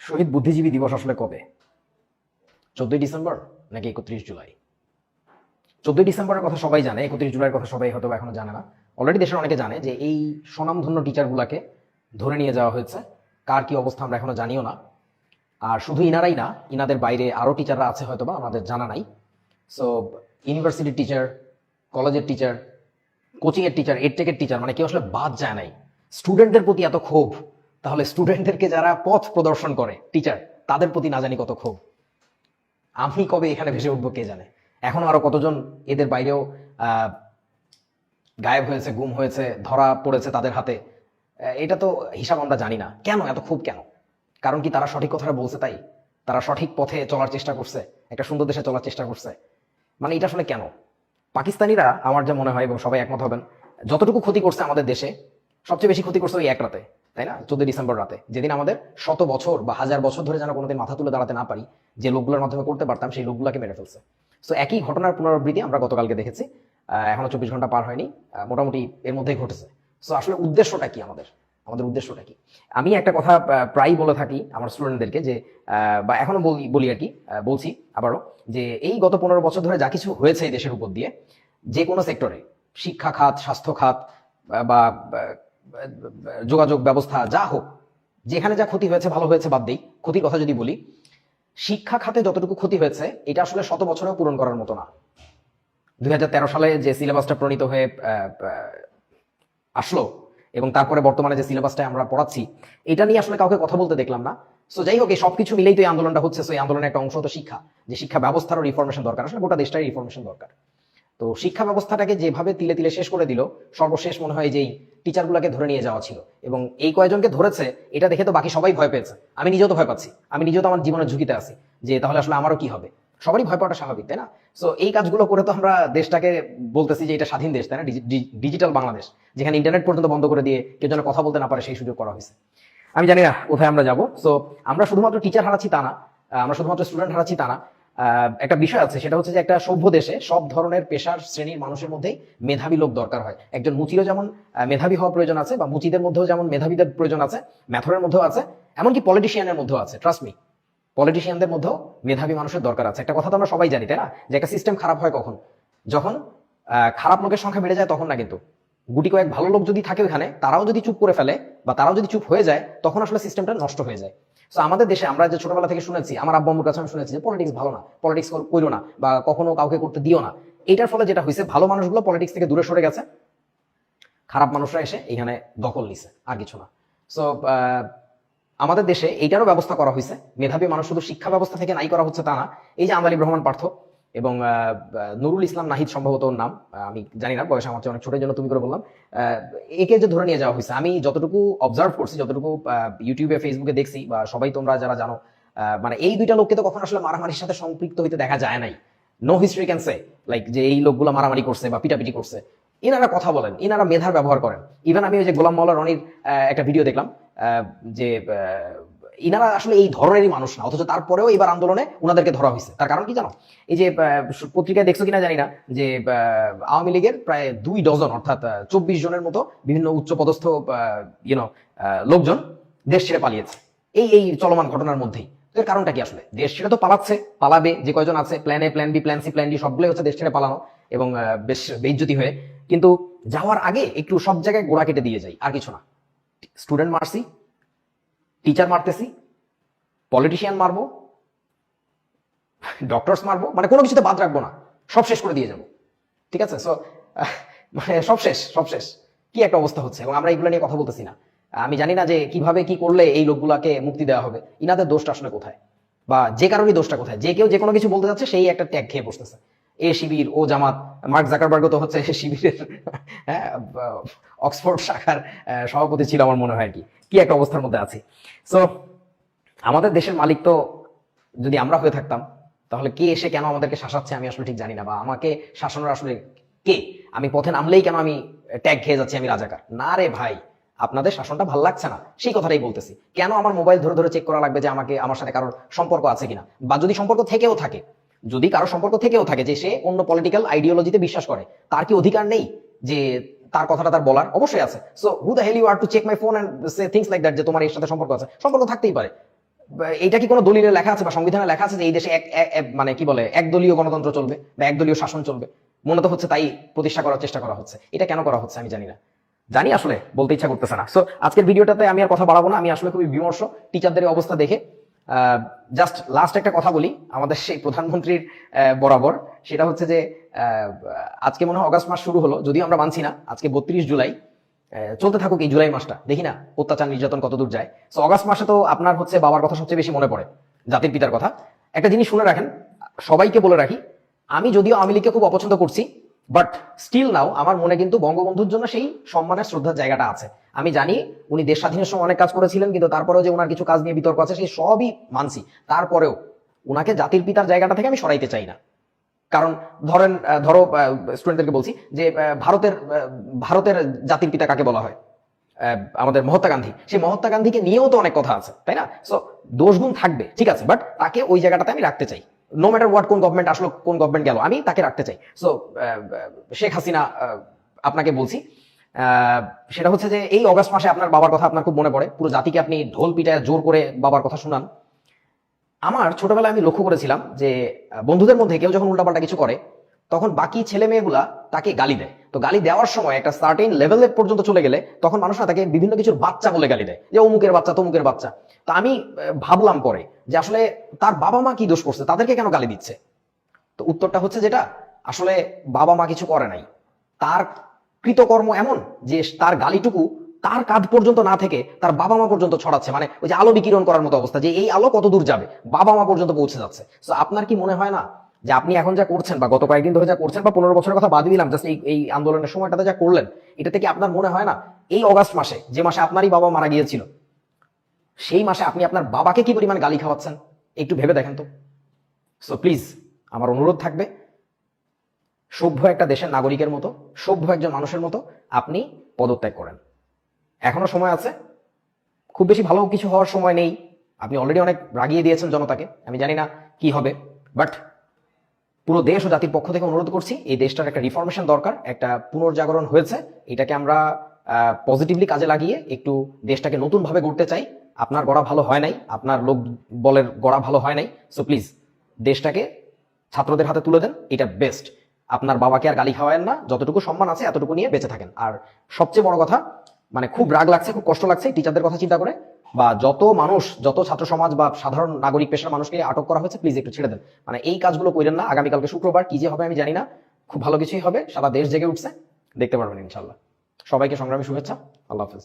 শহীদ বুদ্ধিজীবী দিবস আসলে কবে? চোদ্দই ডিসেম্বর নাকি একত্রিশ জুলাই? চোদ্দই ডিসেম্বরের কথা সবাই জানে, একত্রিশ জুলাইয়ের কথা সবাই হয়তো এখনও জানে না। অলরেডি দেশের অনেকে জানে যে এই স্বনামধন্য টিচারগুলাকে ধরে নিয়ে যাওয়া হয়েছে। কার কি অবস্থা আমরা এখনও জানিও না। আর শুধু ইনারাই না, ইনাদের বাইরে আরও টিচাররা আছে হয়তো বা, আমাদের জানা নাই। সো ইউনিভার্সিটির টিচার কলেজের টিচার কোচিংয়ের টিচার এডটেকের টিচার মানে কেউ আসলে বাদ যায় নাই। স্টুডেন্টদের প্রতি এত ক্ষোভ তাহলে স্টুডেন্টদেরকে যারা পথ প্রদর্শন করে টিচার তাদের প্রতি না জানি কত ক্ষোভ। আমি কবে এখানে ভেসে উঠবো কে জানে? এখনও আরও কতজন এদের বাইরেও গায়েব হয়েছে, গুম হয়েছে, ধরা পড়েছে তাদের হাতে? এটা তো হিসাব আমরা জানি না। কেন? এত খুব কেন? কারণ কি তারা সঠিক কথাটা বলছে তাই? তারা সঠিক পথে চলার চেষ্টা করছে, একটা সুন্দর দেশে চলার চেষ্টা করছে। মানে এটা আসলে কেন? পাকিস্তানিরা, আমার যা মনে হয়, এবং সবাই একমত হবেন, যতটুকু ক্ষতি করছে আমাদের দেশে, সবচেয়ে বেশি ক্ষতি করছে ওই এক রাতে। তাই না? চোদ্দ ডিসেম্বর রাতে। যেদিন আমাদের শত বছর বা হাজার বছর ধরে যেন কোনোদিন মাথা তুলে দাঁড়াতে না পারি যে লোকগুলোর মাধ্যমে করতে পারতাম সেই লোকগুলোকে মেরে ফেলছে। সো একই ঘটনার পুনরাবৃত্তি আমরা গতকালকে দেখেছি। এখনও চব্বিশ ঘণ্টা পার হয়নি। মোটামুটি এর মধ্যেই ঘটেছে। সো আসলে উদ্দেশ্যটা কি আমাদের? আমাদের উদ্দেশ্যটা কি? আমি একটা কথা আহ, প্রায়ই বলে থাকি আমার স্টুডেন্টদেরকে যে বা এখনও বলি বলি আর কি বলছি আবারও যে এই গত পনেরো বছর ধরে যা কিছু হয়েছে এই দেশের উপর দিয়ে যে কোনো সেক্টরে শিক্ষা খাত স্বাস্থ্য খাত বা যোগাযোগ ব্যবস্থা যা হোক, যেখানে যা ক্ষতি হয়েছে, ভালো হয়েছে বাদ দিই। ক্ষতির কথা যদি বলি, শিক্ষা খাতে যতটুকু ক্ষতি হয়েছে, এটা আসলে শত বছরেও পূরণ করার মতো না। দুই হাজার তেরো সালে যে সিলেবাসটা প্রণীত হয়ে আসলো, এবং তারপরে বর্তমানে যে সিলেবাসটা আমরা পড়াচ্ছি, এটা নিয়ে আসলে কাউকে কথা বলতে দেখলাম না। সো যাই হোক, এই সবকিছু মিলেই তো এই আন্দোলনটা হচ্ছে। সো এই আন্দোলনের একটা অংশ তো শিক্ষা, যে শিক্ষা ব্যবস্থারও রিফরমেশন দরকার। আসলে গোটা দেশটাই রিফরমেশন দরকার। তো শিক্ষা ব্যবস্থাটাকে যেভাবে তিলে তিলে শেষ করে দিল, সর্বশেষ মনে হয় যেই টিচারগুলোকে ধরে নিয়ে যাওয়া ছিল। এবং এই কয়জনকে ধরেছে, এটা দেখে তো বাকি সবাই ভয় পেয়েছে। আমি নিজেও তো ভয় পাচ্ছি। আমি নিজেও তো আমার জীবনের ঝুঁকিতে আছি যে তাহলে আসলে আমারও কি হবে? সবারই ভয় পাওয়াটা স্বাভাবিক, তাই না? সো এই কাজগুলো করে তো আমরা দেশটাকে বলতেছি যে এটা স্বাধীন দেশ, তাই না? ডিজিটাল বাংলাদেশ, যেখানে ইন্টারনেট পর্যন্ত বন্ধ করে দিয়ে কেউ যেন কথা বলতে না পারে, সেই সুযোগ করা হয়েছে। আমি জানি না কোথায় আমরা যাব। সো আমরা শুধুমাত্র টিচার হারাচ্ছি তা না আমরা শুধুমাত্র স্টুডেন্ট হারাচ্ছি তা না। একটা বিষয় আছে, সেটা হচ্ছে যে একটা সভ্য দেশে সব ধরনের পেশার শ্রেণির মানুষের মধ্যেই মেধাবী লোক দরকার হয়। একজন মুচিরও যেমন মেধাবী হওয়া প্রয়োজন আছে বা মুচিদের মধ্যেও যেমন মেধাবীদের প্রয়োজন আছে, ম্যাথরের মধ্যেও আছে, এমনকি পলিটিশিয়ানের মধ্যেও আছে ট্রাস্ট মি পলিটিশিয়ানদের মধ্যেও মেধাবী মানুষের দরকার আছে। একটা কথা তো আমরা সবাই জানি, তাই না? যে একটা সিস্টেম খারাপ হয় কখন? যখন খারাপ লোকের সংখ্যা বেড়ে যায় তখন না কিন্তু। গুটি কয়েক ভালো লোক যদি থাকে ওখানে তারাও যদি চুপ করে ফেলে বা তারাও যদি চুপ হয়ে যায়, তখন আসলে সিস্টেমটা নষ্ট হয়ে যায়। তো আমাদের দেশে আমরা যে ছোটবেলা থেকে শুনেছি, আমার আব্বু আম্মুর কাছে আমি শুনেছি যে পলিটিক্স ভালো না পলিটিক্স করো না বা কখনো কাউকে করতে দিও না। এটার ফলে যেটা হয়েছে, ভালো মানুষগুলো পলিটিক্স থেকে দূরে সরে গেছে, খারাপ মানুষরা এসে এখানে দখল নিছে, আর কিছু না। সো আমাদের দেশে এইটারও ব্যবস্থা করা হয়েছে, মেধাবী মানুষ শুধু শিক্ষা ব্যবস্থা থেকে নাই করা হচ্ছে তা না, এই যে আন্দালিব রহমান পার্থ এবং নুরুল ইসলাম নাহিদ সম্ভবত ওর নাম আমি জানি না, বয়স আমার অনেক ছোটের জন্য তুমি করে বললাম। একে যে ধরে নিয়ে যাওয়া হয়েছে, আমি যতটুকু অবজার্ভ করছি, যতটুকু ইউটিউবে ফেসবুকে দেখছি, বা সবাই তোমরা যারা জানো মানে এই দুইটা লোককে তো কখন আসলে মারামারির সাথে সম্পৃক্ত হইতে দেখা যায় নাই। No history can say like যে এই লোকগুলো মারামারি করছে বা পিটাপিটি করছে। এনারা কথা বলেন এনারা মেধার ব্যবহার করেন। ইভেন আমি ওই যে গোলাম মাওলা রনির একটা ভিডিও দেখলাম যে ইনারা আসলে এই ধরনেরই মানুষ না, অথচ তারপরেও এবার আন্দোলনে উনাদেরকে ধরা হয়েছে। তার কারণ কি জানো? এই যে পত্রিকায় দেখছ কিনা জানি না, যে আওয়ামী লীগের প্রায় দুই ডজন, অর্থাৎ চব্বিশ জনের মতো বিভিন্ন উচ্চ পদস্থ ইউনো লোকজন দেশ ছেড়ে পালিয়েছে। এই এই চলমান ঘটনার মধ্যেই। এর কারণটা কি আসলে? দেশ ছেড়ে তো পালাচ্ছে, পালাবে, যে কয়জন আছে plan A plan B plan C plan D সবগুলোই হচ্ছে দেশ ছেড়ে পালানো এবং বেশ বেইজ্জতি হয়ে। কিন্তু যাওয়ার আগে একটু সব জায়গায় গোড়া কেটে দিয়ে যাই, আর কিছু না। স্টুডেন্ট মারছি টিচার মারতেছি, পলিটিশিয়ান মারবো ডক্টরস মারবো মানে কোনো কিছুতে বাদ রাখব না, সব শেষ করে দিয়ে যাব। ঠিক আছে? সো মানে সব শেষ সব শেষ। কি একটা অবস্থা হচ্ছে? এবং আমরা এগুলো নিয়ে কথা বলতেছি না। আমি জানি না যে কীভাবে কি করলে এই লোকগুলাকে মুক্তি দেওয়া হবে। ইনাদের দোষটা আসলে কোথায়? বা যে কারণেই দোষটা কোথায়? যে কেউ যে কোনো কিছু বলতে যাচ্ছে, সেই একটা ট্যাগ খেয়ে বসতেছে। এ শিবির ও জামাত, মার্ক জাকারবার্গ তো হচ্ছে শিবিরের হ্যাঁ অক্সফোর্ড শাখার সভাপতি ছিল আমার মনে হয় আর কি। কি একটা অবস্থার মধ্যে আছি। সো আমাদের দেশের মালিক তো যদি আমরা হয়ে থাকতাম, তাহলে কে এসে কেন আমাদেরকে শাসাচ্ছে আমি আসলে ঠিক জানি না, বা আমাকে শাসনের আসলে কে? আমি পথে নামলেই কেন আমি ট্যাগ খেয়ে যাচ্ছি আমি রাজাকার? না রে ভাই, আপনাদের শাসনটা ভালো লাগছে না। সেই কথাটাই বলতেছি। কেন আমার মোবাইল ধরে ধরে চেক করা লাগবে যে আমাকে, আমার সাথে কারোর সম্পর্ক আছে কিনা? বা যদি সম্পর্ক থেকেও থাকে যদি কারও সম্পর্ক থেকেও থাকে যে সে অন্য পলিটিক্যাল আইডিওলজিতে বিশ্বাস করে, তার কি অধিকার নেই যে তার কথাটা তার বলার? অবশ্যই আছে। So who the hell you are to check my phone things like that যে তোমার এর সাথে সম্পর্ক আছে? সম্পর্ক থাকতেই পারে। এইটা কি কোনো দলিলে লেখা আছে বা সংবিধানে লেখা আছে যে এই দেশে এক মানে কি বলে, একদলীয় গণতন্ত্র চলবে বা একদলীয় শাসন চলবে? মনে তো হচ্ছে তাই প্রতিষ্ঠা করার চেষ্টা করা হচ্ছে। এটা কেন করা হচ্ছে আমি জানি না। জানি আসলে, বলতে ইচ্ছা করতেছে না। সো আজকের ভিডিওটাতে আমি আর কথা বাড়াবো না। আমি আসলে খুবই বিমর্ষ। টিচারদের অবস্থা দেখে জাস্ট লাস্ট একটা কথা বলি, আমাদের সেই প্রধানমন্ত্রীর বরাবর। সেটা হচ্ছে যে আজকে মনে হয় অগাস্ট মাস শুরু হলো, যদিও আমরা মানছি না, আজকে বত্রিশ জুলাই চলতে থাকুক এই জুলাই মাসটা, দেখি না অত্যাচার, নির্যাতন কত দূর যায়। তো অগাস্ট মাসে তো আপনার হচ্ছে বাবার কথা সবচেয়ে বেশি মনে পড়ে, জাতির পিতার কথা। একটা জিনিস শুনে রাখেন, সবাইকে বলে রাখি, আমি যদিও আওয়ামী লীগকে খুব অপছন্দ করছি বাট স্টিল নাও আমার মনে কিন্তু বঙ্গবন্ধুর জন্য সেই সম্মানের, শ্রদ্ধার জায়গাটা আছে। আমি জানি উনি দেশ স্বাধীনের সময় অনেক কাজ করেছিলেন, কিন্তু তারপরেও যে ওনার কিছু কাজ নিয়ে বিতর্ক আছে, সেই সবই মানছি। তারপরেও ওনাকে জাতির পিতার জায়গাটা থেকে আমি সরাইতে চাই না। কারণ ধরেন ধরো স্টুডেন্টদেরকে বলছি যে ভারতের ভারতের জাতির পিতা কাকে বলা হয়? আমাদের মহাত্মা গান্ধী। সেই মহাত্মা গান্ধীকে নিয়েও তো অনেক কথা আছে, তাই না? সো দোষগুণ থাকবে, ঠিক আছে বাট তাকে ওই জায়গাটাতে আমি রাখতে চাই। নো ম্যাটার হোয়াট কোন গভর্নমেন্ট আসলো, কোন গভর্নমেন্ট গেল, আমি তাকে রাখতে চাই। সো শেখ হাসিনা আপনাকে বলছি সেটা হচ্ছে যে এই অগস্ট মাসে আপনার বাবার কথা আপনার খুব মনে পড়ে। পুরো জাতিকে আপনি ঢোল পিটায় জোর করে বাবার কথা শুনান। আমার ছোটবেলায় আমি লক্ষ্য করেছিলাম যে বন্ধুদের মধ্যে কেউ যখন উল্টাপাল্টা কিছু করে তখন বাকি ছেলে মেয়েগুলা তাকে গালি দেয়। তো গালি দেওয়ার সময় একটা সার্টেন লেভেলে পর্যন্ত চলে গেলে তখন মানুষ না তাকে বিভিন্ন কিছুর বাচ্চা বলে গালি দেয়। যে অমুকের বাচ্চা, তমুকের বাচ্চা। তো আমি ভাবলাম পরে যে আসলে তার বাবা মা কি দোষ করছে? তাদেরকে কেন গালি দিচ্ছে? তো উত্তরটা হচ্ছে যেটা, আসলে বাবা মা কিছু করে নাই। তার কৃতকর্ম এমন যে তার গালিটুকু তার কাঁধ পর্যন্ত না থেকে তার বাবা মা পর্যন্ত ছড়াচ্ছে। মানে ওই যে আলো বিকিরণ করার মতো অবস্থা, যে এই আলো কত দূর যাবে? বাবা মা পর্যন্ত পৌঁছে যাচ্ছে। তো আপনার কি মনে হয় না যে আপনি এখন যা করছেন বা গত কয়েকদিন ধরে যা করছেন বা পনেরো বছরের কথা বাদ দিলাম জাস্ট এই এই আন্দোলনের সময়টাতে যা করলেন এটা থেকে আপনার মনে হয় না এই অগাস্ট মাসে, যে মাসে আপনারই বাবা মারা গিয়েছিল, সেই মাসে আপনি আপনার বাবাকে কি পরিমাণ গালি খাওয়াচ্ছেন? একটু ভেবে দেখেন তো। সো প্লিজ আমার অনুরোধ থাকবে, সভ্য একটা দেশের নাগরিকের মতো, সভ্য একজন মানুষের মতো আপনি পদত্যাগ করেন। এখনও সময় আছে, খুব বেশি ভালো কিছু হওয়ার সময় নেই। আপনি অলরেডি অনেক রাগিয়ে দিয়েছেন জনতাকে, আমি জানি না কি হবে বাট পুরো দেশ ও জাতির পক্ষ থেকে অনুরোধ করছি, এই দেশটার একটা রিফরমেশন দরকার, একটা পুনর্জাগরণ হয়েছে। এটাকে আমরা পজিটিভলি কাজে লাগিয়ে একটু দেশটাকে নতুনভাবে গড়তে চাই। আপনার গড়া ভালো হয় নাই, আপনার লোক বলের গড়া ভালো হয় নাই। সো প্লিজ দেশটাকে ছাত্রদের হাতে তুলে দেন, এটা বেস্ট আপনার বাবাকে আর গালি খাওয়ায়েন না, যতটুকু সম্মান আছে এতটুকু নিয়ে বেঁচে থাকেন। আর সবচেয়ে বড় কথা মানে খুব রাগ লাগছে, খুব কষ্ট লাগছে টিচারদের কথা চিন্তা করে। বা যত মানুষ, যত ছাত্র সমাজ বা সাধারণ নাগরিক পেশার মানুষকে আটক করা হয়েছে প্লিজ একটু ছেড়ে দেন। মানে এই কাজগুলো করেন না, আগামীকালকে শুক্রবার, কি যে হবে আমি জানি না। খুব ভালো কিছুই হবে, সারা দেশ জেগে উঠছে, দেখতে পারবেন ইনশাল্লাহ সবাইকে সংগ্রামী শুভেচ্ছা, আল্লাহ হাফিজ।